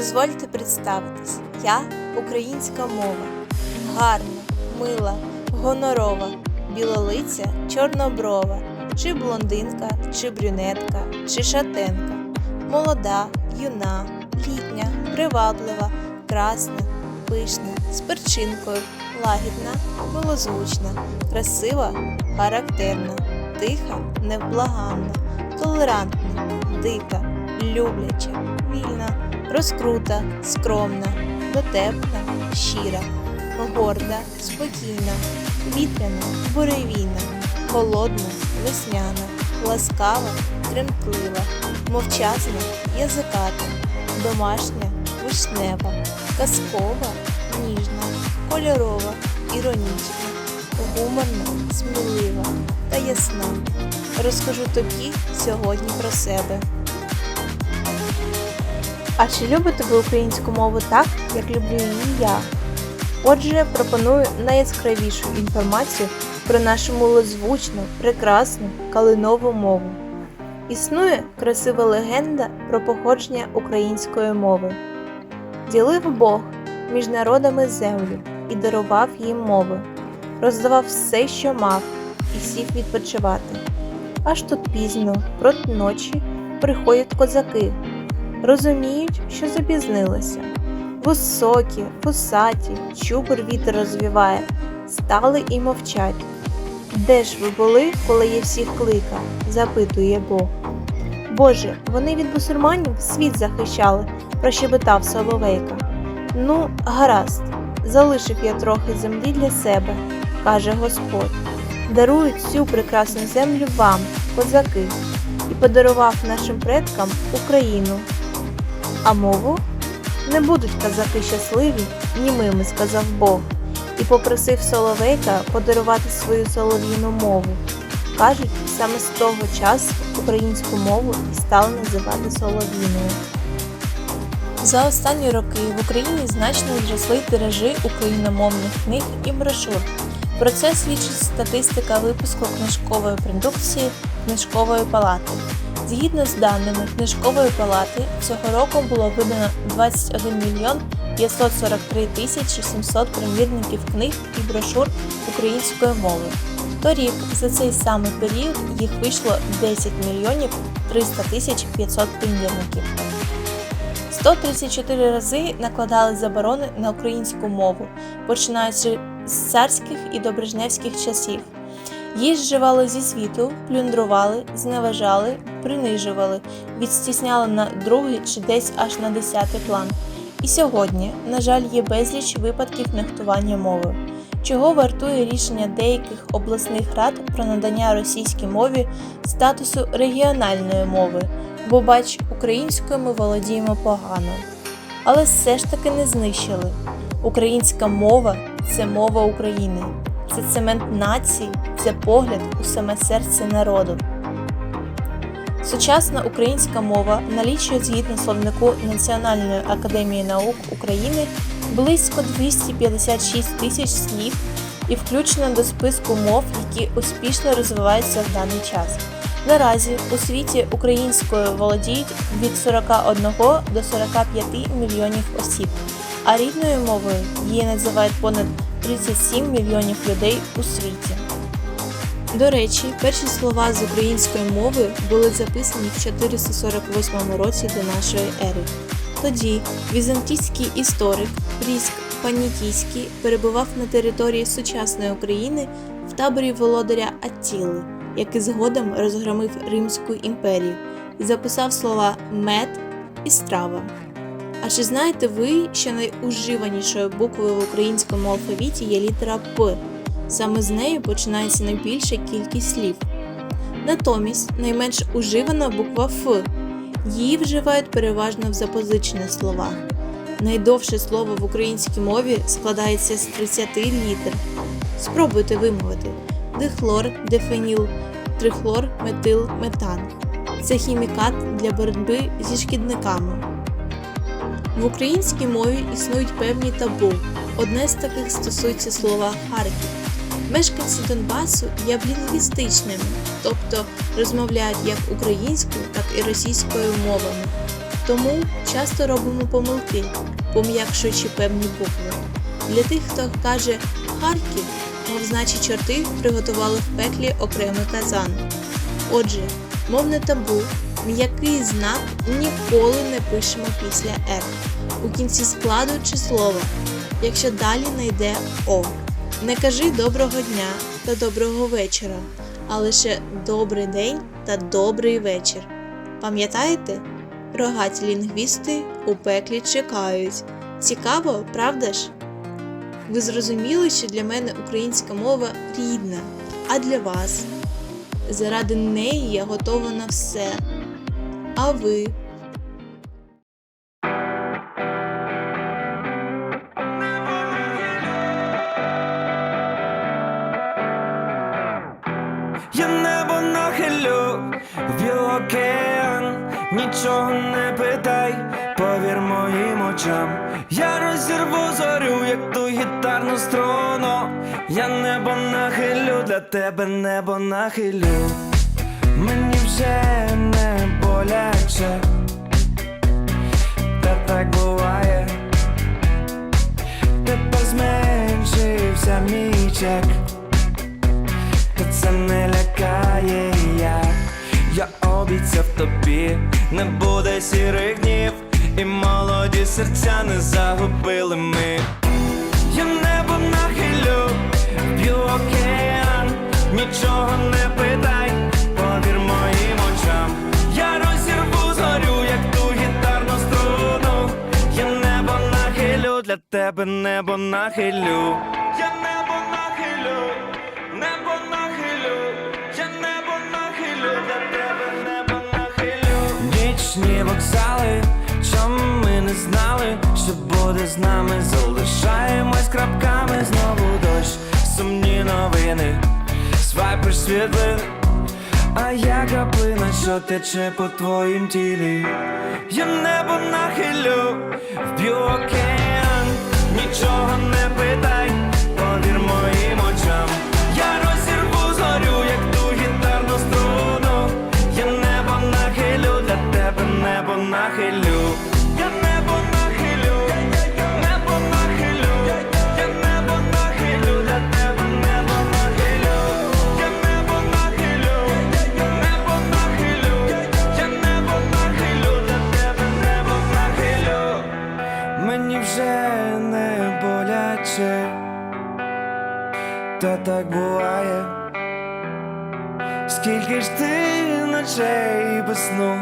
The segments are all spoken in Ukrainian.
Дозвольте представитись, я українська мова. Гарна, мила, гонорова, білолиця, чорноброва, чи блондинка, чи брюнетка, чи шатенка, молода, юна, літня, приваблива, красна, пишна, з перчинкою, лагідна, милозвучна, красива, характерна, тиха, невблаганна, толерантна, дика, любляча, вільна, розкрута, скромна, дотепна, щира, горда, спокійна, вітряна, буревійна, холодна, весняна, ласкава, тремтлива, мовчазна, язиката, домашня, вишнева, казкова, ніжна, кольорова, іронічна, гуморна, смілива та ясна. Розкажу тобі сьогодні про себе. А чи любите ви українську мову так, як люблю її я? Отже, пропоную найяскравішу інформацію про нашу милозвучну, прекрасну калинову мову. Існує красива легенда про походження української мови. Ділив Бог між народами землю і дарував їм мови, роздавав все, що мав, і сів відпочивати. Аж тут пізно, проти ночі, приходять козаки, розуміють, що запізнилися. Високі, вусаті, чубр вітер розвіває, стали і мовчать. Де ж ви були, коли я всіх кликав? запитує Бог. Боже, вони від бусурманів світ захищали, прощебетав Соловейка. Ну, гаразд, залишив я трохи землі для себе, каже Господь. Дарую цю прекрасну землю вам, козаки, і подарував нашим предкам Україну. А мову не будуть казаки щасливі, німими, сказав Бог, і попросив Соловейка подарувати свою солов'їну мову. Кажуть, саме з того часу українську мову і стали називати солов'їною. За останні роки в Україні значно зросли тиражі україномовних книг і брошур. Про це свідчить статистика випуску книжкової продукції книжкової палати. Згідно з даними книжкової палати, цього року було видано 21 мільйон 543 тисячі 700 примірників книг і брошур українською мовою. Торік за цей самий період їх вийшло 10 мільйонів 300 тисяч 500 примірників. 134 рази накладали заборони на українську мову, починаючи з царських і добрежневських часів. Її зживали зі світу, плюндрували, зневажали, принижували, відстісняли на другий чи десь аж на десятий план. І сьогодні, на жаль, є безліч випадків нехтування мови, чого вартує рішення деяких обласних рад про надання російській мові статусу регіональної мови, бо бач, українською ми володіємо погано. Але все ж таки не знищили. Українська мова це мова України, це цемент нації, це погляд у саме серце народу. Сучасна українська мова налічує згідно словнику Національної академії наук України близько 256 тисяч слів і включена до списку мов, які успішно розвиваються в даний час. Наразі у світі українською володіють від 41 до 45 мільйонів осіб, а рідною мовою її називають понад 37 мільйонів людей у світі. До речі, перші слова з української мови були записані в 448 році до нашої ери. Тоді візантійський історик Пріск Панітійський перебував на території сучасної України в таборі володаря Аттіли, який згодом розгромив Римську імперію і записав слова мед і страва. А чи знаєте ви, що найуживанішою буквою в українському алфавіті є літера П? Саме з нею починається найбільша кількість слів. Натомість найменш уживана буква Ф. Її вживають переважно в запозичені слова. Найдовше слово в українській мові складається з 30 літер. Спробуйте вимовити дихлор, дифеніл, трихлор, метил, метан. Це хімікат для боротьби зі шкідниками. В українській мові існують певні табу. Одне з таких стосується слова Харків. Мешканці Донбасу є блінгвістичними, тобто розмовляють як українською, так і російською мовами. Тому часто робимо помилки, пом'якшуючи певні букви. Для тих, хто каже Харків, мовзначі чорти приготували в пеклі окремий казан. Отже, мовне табу, м'який знак ніколи не пишемо після «р» у кінці складу чи слова, якщо далі не йде О. Не кажи доброго дня та доброго вечора, а лише добрий день та добрий вечір. Пам'ятаєте? Рогаті лінгвісти у пеклі чекають. Цікаво, правда ж? Ви зрозуміли, що для мене українська мова рідна, а для вас? Заради неї я готова на все. А ви? Океан, нічого не питай, повір моїм очам. Я розірву зорю, як ту гітарну струну. Я небо нахилю, для тебе небо нахилю. Мені вже не боляче, та так буває. Тепер зменшився мій чек. Та це не лякає я. Я обіцяв тобі, не буде сірих днів, і молоді серця не загубили ми. Я небо нахилю, б'ю океан, нічого не питай, повір моїм очам. Я розірву зорю, як ту гітарну струну. Я небо нахилю, для тебе небо нахилю, Вокзали, чому ми не знали, що буде з нами, залишаємось крапками, знову дощ, сумні новини, свайпиш світлин, а я краплина, що тече по твоїм тілі. Я небо нахилю, вб'ю океан, нічого не питай, повір моїм Мені вже не боляче, та так буває. Скільки ж ти ночей без сну,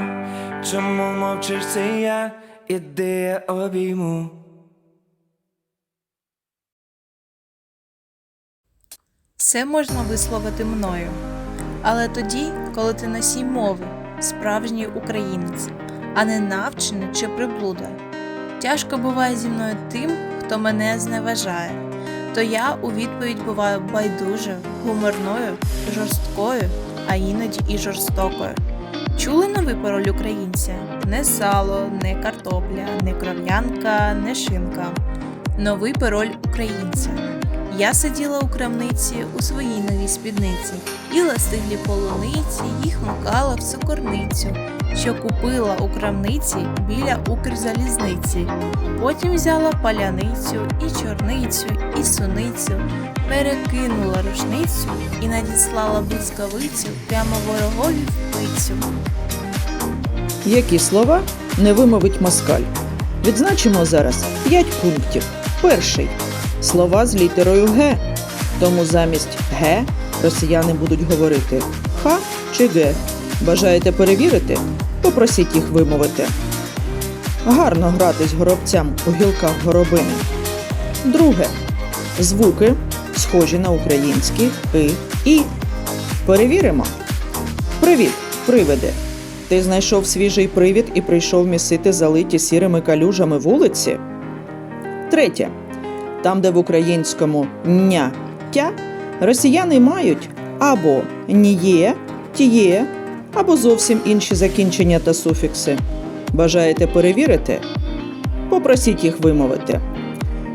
чому мовчиш це я, іди обійму. Все можна висловити мною. Але тоді, коли ти носій мови, справжній українець, а не навчений чи приблуда. Тяжко буває зі мною тим, хто мене зневажає, то я у відповідь буваю байдужою, гуморною, жорсткою, а іноді і жорстокою. Чули новий пароль українця? Не сало, не картопля, не кров'янка, не шинка. Новий пароль українця. Я сиділа у крамниці у своїй новій спідниці, їла стиглі полуниці, їх макала в цукорницю, що купила у крамниці біля Укрзалізниці. Потім взяла паляницю, і чорницю, і суницю, перекинула рушницю і надіслала блискавицю прямо ворогові в пицю. Які слова не вимовить москаль? Відзначимо зараз 5 пунктів. Перший слова з літерою Г. Тому замість Г росіяни будуть говорити Х чи Г. Бажаєте перевірити? Попросіть їх вимовити. Гарно гратись горобцям у гілках горобини. Друге. Звуки схожі на українські и і. Перевіримо. Привіт, привиде. Ти знайшов свіжий привід і прийшов місити залиті сірими калюжами вулиці? Третє. Там, де в українському ня тя, росіяни мають або ніє, тіє, або зовсім інші закінчення та суфікси. Бажаєте перевірити? Попросіть їх вимовити.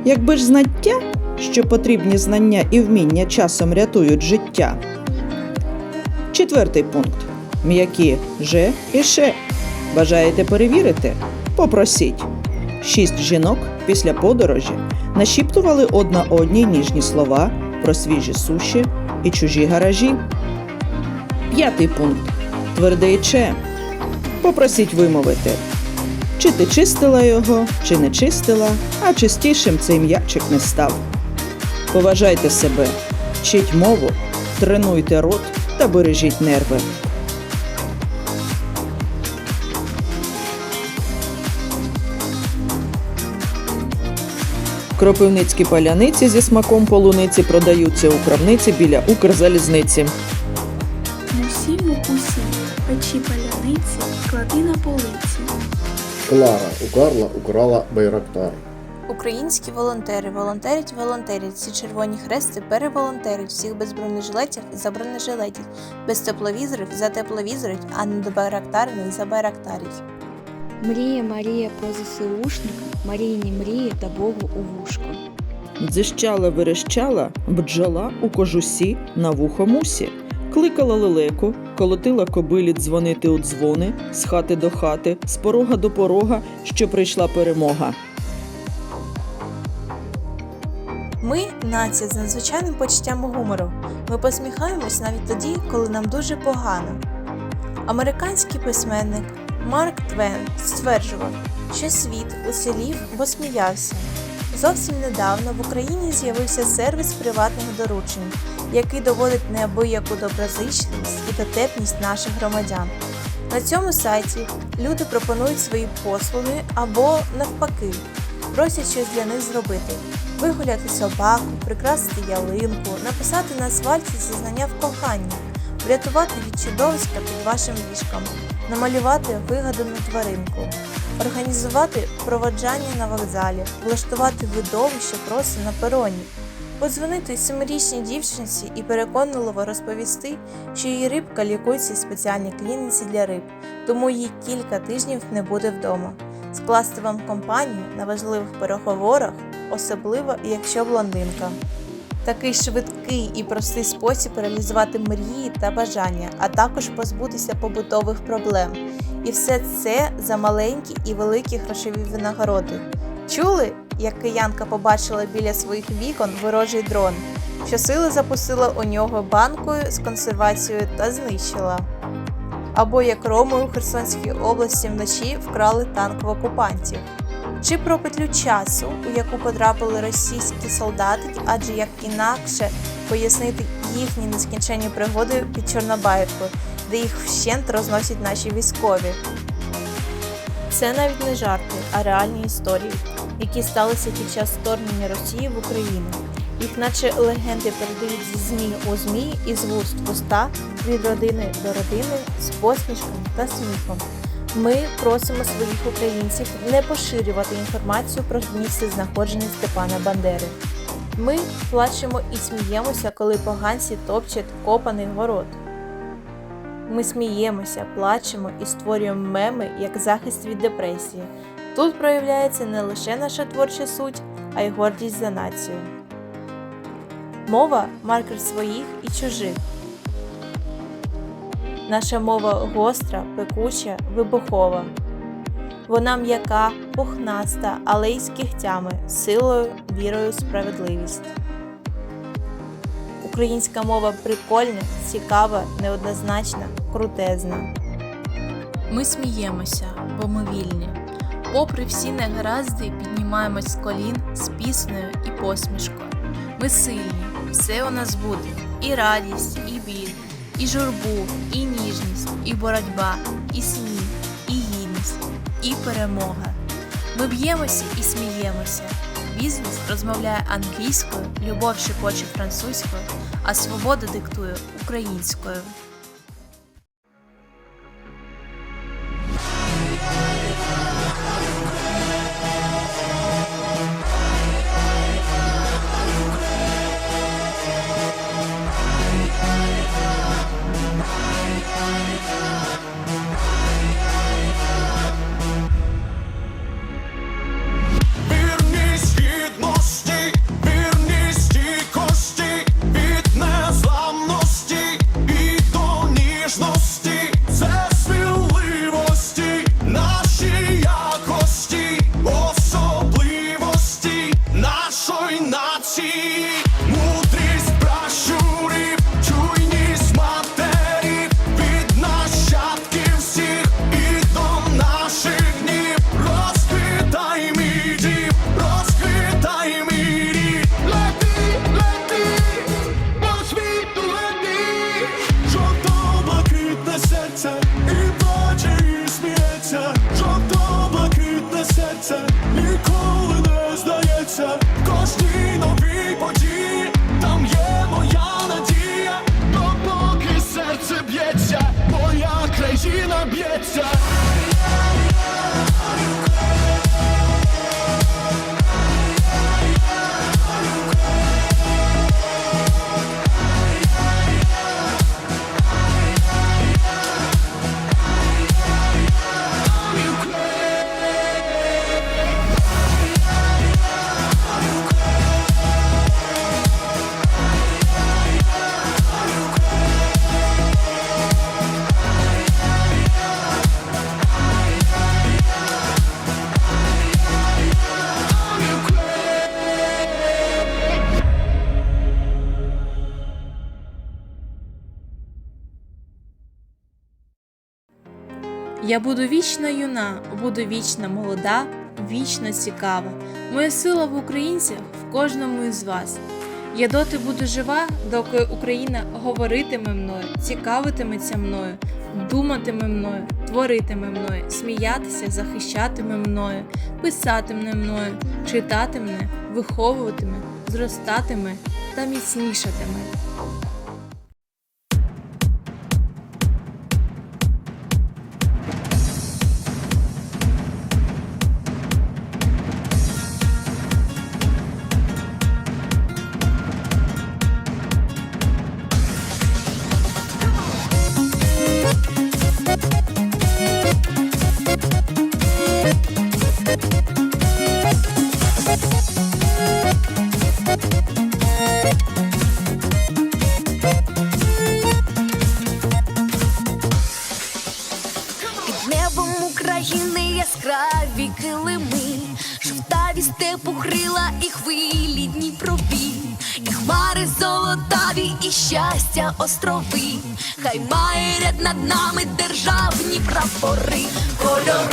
Якби ж знаття, що потрібні знання і вміння часом рятують життя. Четвертий пункт. М'які же і ше. Бажаєте перевірити? Попросіть. Шість жінок після подорожі нашіптували одна одній ніжні слова про свіжі суші і чужі гаражі. П'ятий пункт. Твердий Че. Попросіть вимовити. Чи ти чистила його, чи не чистила, а чистішим цей м'ячик не став. Поважайте себе, вчіть мову, тренуйте рот та бережіть нерви. Кропивницькі паляниці зі смаком полуниці продаються у крамниці біля Укрзалізниці. Мусімо усі, печі паляниці, клади на полиці. Клара у Карла украла Байрактар. Українські волонтери волонтерять, волонтерять. Всі червоні хрести переволонтерять. Всіх без бронежилетів за бронежилетів, без тепловізорів за тепловізорів, а не до байрактарних за байрактарів. Мрія Марія про ЗСУшника, Марійні мрії та Богу у вушко. Дзищала верещала бджола у кожусі на вухо мусі. Кликала лелеку, колотила кобилі дзвонити у дзвони з хати до хати, з порога до порога, що прийшла перемога. Ми нація з надзвичайним почуттям гумору. Ми посміхаємось навіть тоді, коли нам дуже погано. Американський письменник Марк Твен стверджував, що світ уцілів, бо сміявся. Зовсім недавно в Україні з'явився сервіс приватних доручень, який доводить неабияку доброзичливість і дотепність наших громадян. На цьому сайті люди пропонують свої послуги або навпаки, просять щось для них зробити вигуляти собаку, прикрасити ялинку, написати на асфальті зізнання в коханні, врятувати від чудовиська під вашим ліжком, намалювати вигадану тваринку, організувати проводжання на вокзалі, влаштувати видовище просто на пероні, подзвонити семирічній дівчинці і переконливо розповісти, що її рибка лікується в спеціальній клініці для риб, тому їй кілька тижнів не буде вдома. Скласти вам компанію на важливих переговорах особливо якщо блондинка. Такий швидкий і простий спосіб реалізувати мрії та бажання, а також позбутися побутових проблем. І все це за маленькі і великі грошові винагороди. Чули, як киянка побачила біля своїх вікон ворожий дрон, що сили запустила у нього банкою з консервацією та знищила. Або як Роми у Херсонській області вночі вкрали танк в окупантів чи про петлю часу, у яку потрапили російські солдати, адже як інакше пояснити їхні нескінченні пригоди під Чорнобаївкою, де їх вщент розносять наші військові. Це навіть не жарти, а реальні історії, які сталися під час вторгнення Росії в Україну. Їх наче легенди передають зі змі у змі і з вуст в уста від родини до родини з посмішками та сміхом. Ми просимо своїх українців не поширювати інформацію про місце знаходження Степана Бандери. Ми плачемо і сміємося, коли поганці топчуть копаний город. Ми сміємося, плачемо і створюємо меми як захист від депресії. Тут проявляється не лише наша творча суть, а й гордість за націю. Мова маркер своїх і чужих. Наша мова гостра, пекуча, вибухова. Вона м'яка, пухнаста, але й з кігтями, силою, вірою, справедливість. Українська мова прикольна, цікава, неоднозначна, крутезна. Ми сміємося, бо ми вільні. Попри всі негаразди, піднімаємось з колін з піснею і посмішкою. Ми сильні, все у нас буде, і радість, і біль, і журбу, і ніжність, і боротьба, і сміх, і гідність, і перемога. Ми б'ємося і сміємося. Бізнес розмовляє англійською, любов шепоче французькою, а свобода диктує українською. Я буду вічно юна, буду вічно молода, вічно цікава. Моя сила в українцях в кожному із вас. Я доти буду жива, доки Україна говоритиме мною, цікавитиметься мною, думатиме мною, творитиме мною, сміятися, захищатиме мною, писатиме мною, читатиме, виховуватиме, зростатиме та міцнішатиме. Щастя острови, хай має ряд над нами державні прапори, кольорова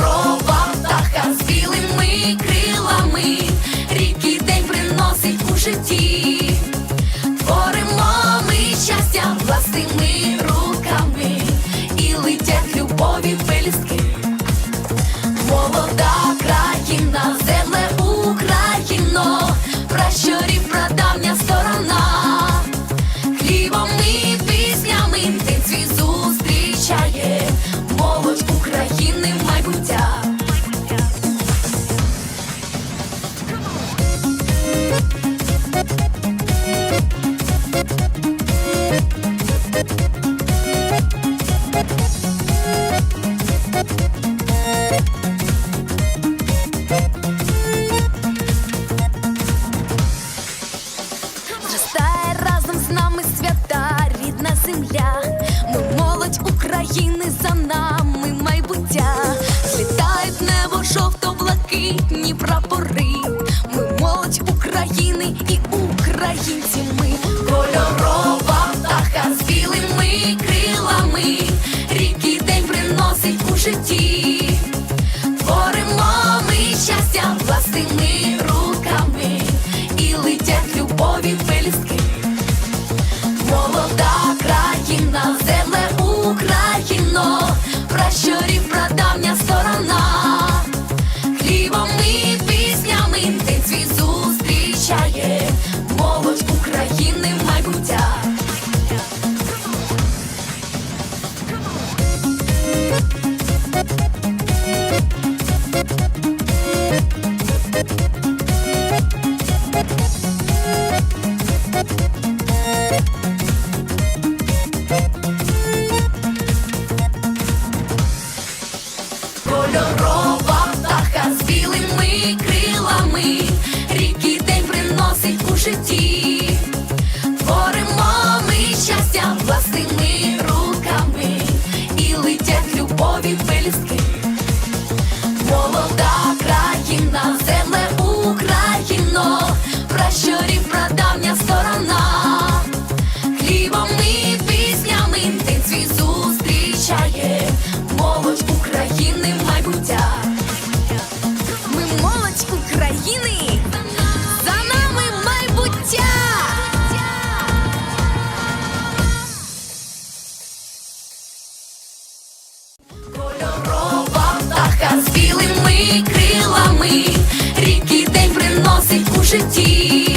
житті,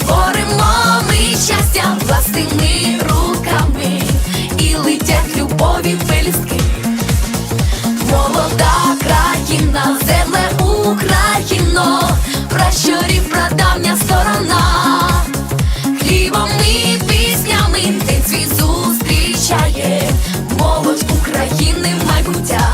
творимо ми щастя власними руками. І летять любові пелюстки. Молода країна, земле Україно, пращурів прадавня сторона, хлібом і піснями ти свій зустрічає, молодь України в майбуття.